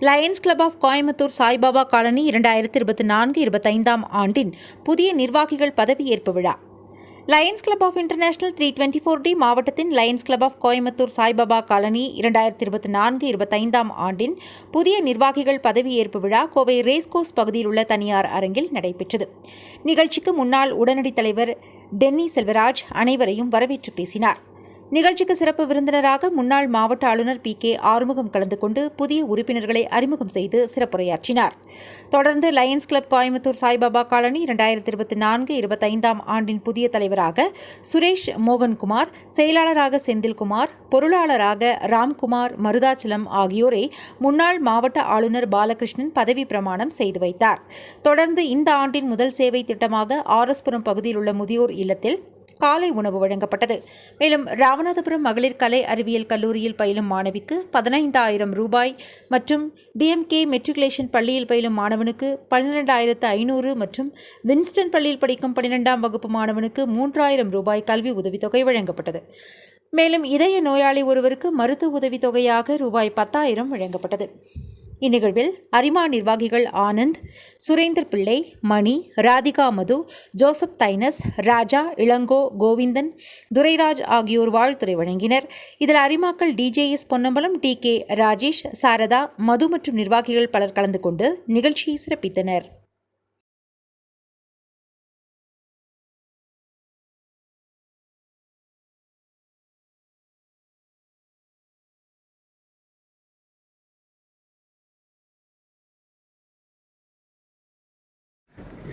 Lions club of Coimbatore Saibaba colony இரண்டாயிரத்தி இருபத்தி நான்கு இருபத்தைந்தாம் ஆண்டின் புதிய நிர்வாகிகள் பதவியேற்பு விழா. Lions club of international three twenty four D மாவட்டத்தின் Lions club of Coimbatore Saibaba colony இரண்டாயிரத்தி இருபத்தி நான்கு இருபத்தைந்தாம் ஆண்டின் புதிய நிர்வாகிகள் பதவியேற்பு விழா கோவை ரேஸ்கோஸ் பகுதியில் உள்ள தனியார் அரங்கில் நடைபெற்றது. நிகழ்ச்சிக்கு முன்னாள் உடனடி தலைவர் டென்னி செல்வராஜ் அனைவரையும் வரவேற்று பேசினார். நிகழ்ச்சிக்கு சிறப்பு விருந்தினராக முன்னாள் மாவட்ட ஆளுநர் பி. கே. ஆறுமுகம் கலந்து கொண்டு புதிய உறுப்பினர்களை அறிமுகம் செய்து சிறப்புரையாற்றினார். தொடர்ந்து Lions club Coimbatore Saibaba colony இரண்டாயிரத்தி இருபத்தி நான்கு இருபத்தைந்தாம் ஆண்டின் புதிய தலைவராக சுரேஷ் மோகன்குமார் செயலாளராக செந்தில்குமார் பொருளாளராக ராம்குமார் மருதாச்சலம் ஆகியோரை முன்னாள் மாவட்ட ஆளுநர் பாலகிருஷ்ணன் பதவி பிரமாணம் செய்து வைத்தார். தொடர்ந்து இந்த ஆண்டின் முதல் சேவை திட்டமாக ஆர்எஸ்புரம் பகுதியில் உள்ள முதியோர் இல்லத்தில் காலை உணவு வழங்கப்பட்டது. மேலும் ராமநாதபுரம் மகளிர் கலை அறிவியல் கல்லூரியில் பயிலும் மாணவிக்கு பதினைந்தாயிரம் ரூபாய் மற்றும் டிஎம்கே மெட்ரிகுலேஷன் பள்ளியில் பயிலும் மாணவனுக்கு பன்னிரெண்டாயிரத்து ஐநூறு மற்றும் வின்ஸ்டன் பள்ளியில் படிக்கும் பன்னிரெண்டாம் வகுப்பு மாணவனுக்கு மூன்றாயிரம் ரூபாய் கல்வி உதவித்தொகை வழங்கப்பட்டது. மேலும் இதய நோயாளி ஒருவருக்கு மருத்துவ உதவித்தொகையாக ரூபாய் பத்தாயிரம் வழங்கப்பட்டது. இந்நிகழ்வில் அரிமா நிர்வாகிகள் ஆனந்த் சுரேந்தர் பிள்ளை மணி ராதிகா மது ஜோசப் தைனஸ் ராஜா இளங்கோ கோவிந்தன் துரைராஜ் ஆகியோர் வாழ்த்துறை வழங்கினர். இதில் அரிமாக்கள் DJS Ponnambalam T K Rajesh Sarada Madhu மற்றும் நிர்வாகிகள் பலர் கலந்து கொண்டு நிகழ்ச்சியை சிறப்பித்தனர்.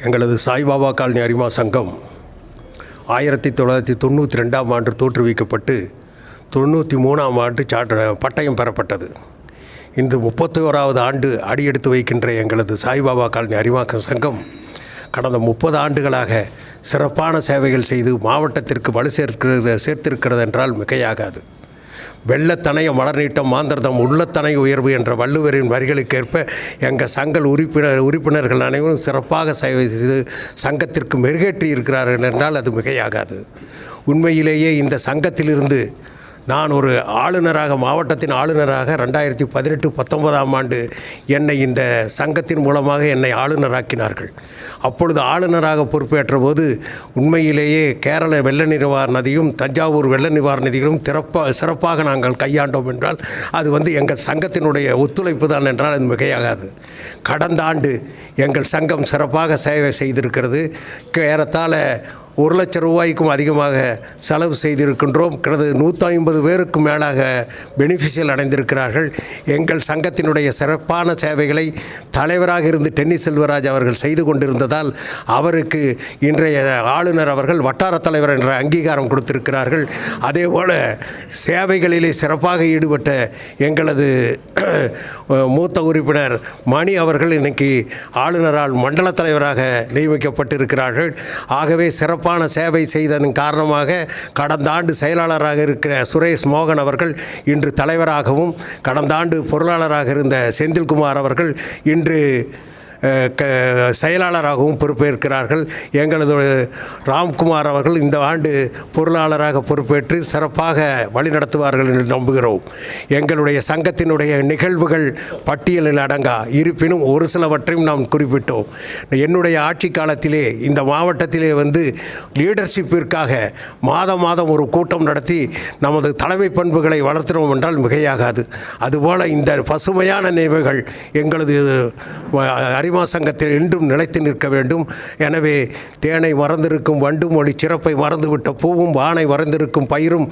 எங்களது சாய்பாபா காலனி அரிமா சங்கம் ஆயிரத்தி தொள்ளாயிரத்தி தொண்ணூற்றி ரெண்டாம் ஆண்டு தோற்றுவிக்கப்பட்டு தொண்ணூற்றி மூணாம் ஆண்டு சாட்ட பட்டயம் பெறப்பட்டது. இன்று முப்பத்தி ஓராவது ஆண்டு அடியெடுத்து வைக்கின்ற எங்களது சாய்பாபா காலனி அறிவாக்க சங்கம் கடந்த முப்பது ஆண்டுகளாக சிறப்பான சேவைகள் செய்து மாவட்டத்திற்கு வலு சேர்க்கிறது சேர்த்திருக்கிறது என்றால் மிகையாகாது. வெள்ளத்தனைய வளர்நீட்டம் மாந்திரதம் உள்ளத்தனை உயர்வு என்ற வள்ளுவரின் வரிகளுக்கேற்ப எங்கள் சங்கல் உறுப்பினர் உறுப்பினர்கள் அனைவரும் சிறப்பாக சேவை செய்து சங்கத்திற்கு மெருகேற்றி இருக்கிறார்கள் என்றால் அது மிகையாகாது. உண்மையிலேயே இந்த சங்கத்திலிருந்து நான் ஒரு ஆளுநராக மாவட்டத்தின் ஆளுநராக ரெண்டாயிரத்தி பதினெட்டு பத்தொன்பதாம் ஆண்டு என்னை இந்த சங்கத்தின் மூலமாக என்னை ஆளுநராக்கினார்கள். அப்பொழுது ஆளுநராக பொறுப்பேற்ற போது உண்மையிலேயே கேரள வெள்ள நிவாரணத்தையும் தஞ்சாவூர் வெள்ள நிவாரணத்தையும் திறப்பாக சிறப்பாக நாங்கள் கையாண்டோம் என்றால் அது வந்து எங்கள் சங்கத்தினுடைய ஒத்துழைப்பு தான் என்றால் அது மிகையாகாது. கடந்த ஆண்டு எங்கள் சங்கம் சிறப்பாக சேவை செய்திருக்கிறது. ஏறத்தாழ ஒரு லட்சம் ரூபாய்க்கும் அதிகமாக செலவு செய்திருக்கின்றோம். கிட்டது நூற்றி ஐம்பது பேருக்கும் மேலாக பெனிஃபிஷியல் அடைந்திருக்கிறார்கள். எங்கள் சங்கத்தினுடைய சிறப்பான சேவைகளை தலைவராக இருந்து டென்னிஸ் செல்வராஜ் அவர்கள் செய்து கொண்டிருந்ததால் அவருக்கு இன்றைய ஆளுநர் அவர்கள் வட்டார தலைவர் என்ற அங்கீகாரம் கொடுத்திருக்கிறார்கள். அதேபோல் சேவைகளிலே சிறப்பாக ஈடுபட்ட எங்களது மூத்த உறுப்பினர் மணி அவர்கள் இன்னைக்கு ஆளுநரால் மண்டல தலைவராக நியமிக்கப்பட்டிருக்கிறார்கள். ஆகவே சிறப்பு சிறப்பான சேவை செய்ததன் காரணமாக கடந்த ஆண்டு செயலாளராக இருக்கிற சுரேஷ் மோகன் அவர்கள் இன்று தலைவராகவும் கடந்த ஆண்டு பொருளாளராக இருந்த செந்தில்குமார் அவர்கள் இன்று செயலாளராகவும் பொறுப்பேற்கிறார்கள். எங்களது ராம்குமார் அவர்கள் இந்த ஆண்டு பொருளாளராக பொறுப்பேற்று சிறப்பாக வழிநடத்துவார்கள் என்று நம்புகிறோம். எங்களுடைய சங்கத்தினுடைய நிகழ்வுகள் பட்டியலில் அடங்கா இருப்பினும் ஒரு சிலவற்றையும் நாம் குறிப்பிட்டோம். என்னுடைய ஆட்சி காலத்திலே இந்த மாவட்டத்திலே வந்து லீடர்ஷிப்பிற்காக மாதம் மாதம் ஒரு கூட்டம் நடத்தி நமது தலைமை பண்புகளை வளர்த்தினோம் என்றால் மிகையாகாது. அதுபோல் இந்த பசுமையான நினைவுகள் எங்களது அரிமா சங்கத்தில் இன்றும் நிலைத்து நிற்க வேண்டும். எனவே தேனை மறந்திருக்கும் வண்டு மொழி சிறப்பை மறந்துவிட்ட பூவும் வானை மறந்திருக்கும் பயிரும்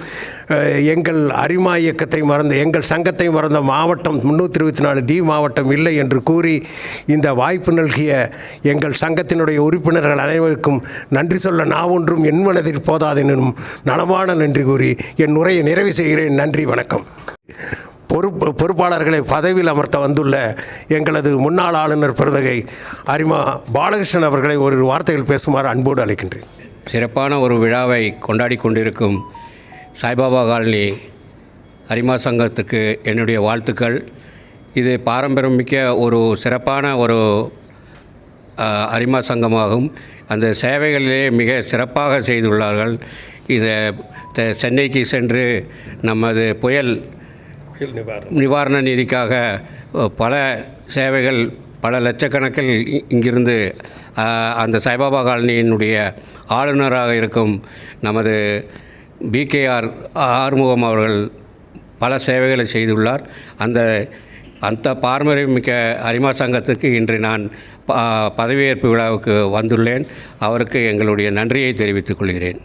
எங்கள் அரிமா இயக்கத்தை மறந்த எங்கள் சங்கத்தை மறந்த மாவட்டம் முன்னூற்றி இருபத்தி நாலு டி மாவட்டம் இல்லை என்று கூறி இந்த வாய்ப்பு நல்கிய எங்கள் சங்கத்தினுடைய உறுப்பினர்கள் அனைவருக்கும் நன்றி சொல்ல நான் ஒன்றும் என் மனதில் போதாதெனும் நலமான நன்றி கூறி என் உரையை நிறைவு செய்கிறேன். நன்றி வணக்கம். பொறுப்பு பொறுப்பாளர்களை பதவியில் அமர்த்த வந்துள்ள எங்களது முன்னாள் ஆளுநர் பிரதகை அரிமா பாலகிருஷ்ணன் அவர்களை ஒரு வார்த்தைகள் பேசுமாறு அன்போடு அழைக்கின்றேன். சிறப்பான ஒரு விழாவை கொண்டாடி கொண்டிருக்கும் சாய்பாபா காலனி அரிமா சங்கத்துக்கு என்னுடைய வாழ்த்துக்கள். இது பாரம்பரியமிக்க ஒரு சிறப்பான ஒரு அரிமா சங்கமாகும். அந்த சேவைகளிலே மிக சிறப்பாக செய்துள்ளார்கள். இதை த- சென்னைக்கு சென்று நமது புயல் நிவாரண நிதிக்காக பல சேவைகள் பல லட்சக்கணக்கில் இங்கிருந்து அந்த சாய்பாபா காலனியினுடைய ஆளுநராக இருக்கும் நமது பிகேஆர் ஆறுமுகம் அவர்கள் பல சேவைகளை செய்துள்ளார். அந்த அந்த பாரம்பரியமிக்க அரிமா சங்கத்துக்கு இன்று நான் ப- பதவியேற்பு விழாவுக்கு வந்துள்ளேன். அவருக்கு எங்களுடைய நன்றியை தெரிவித்துக் கொள்கிறேன்.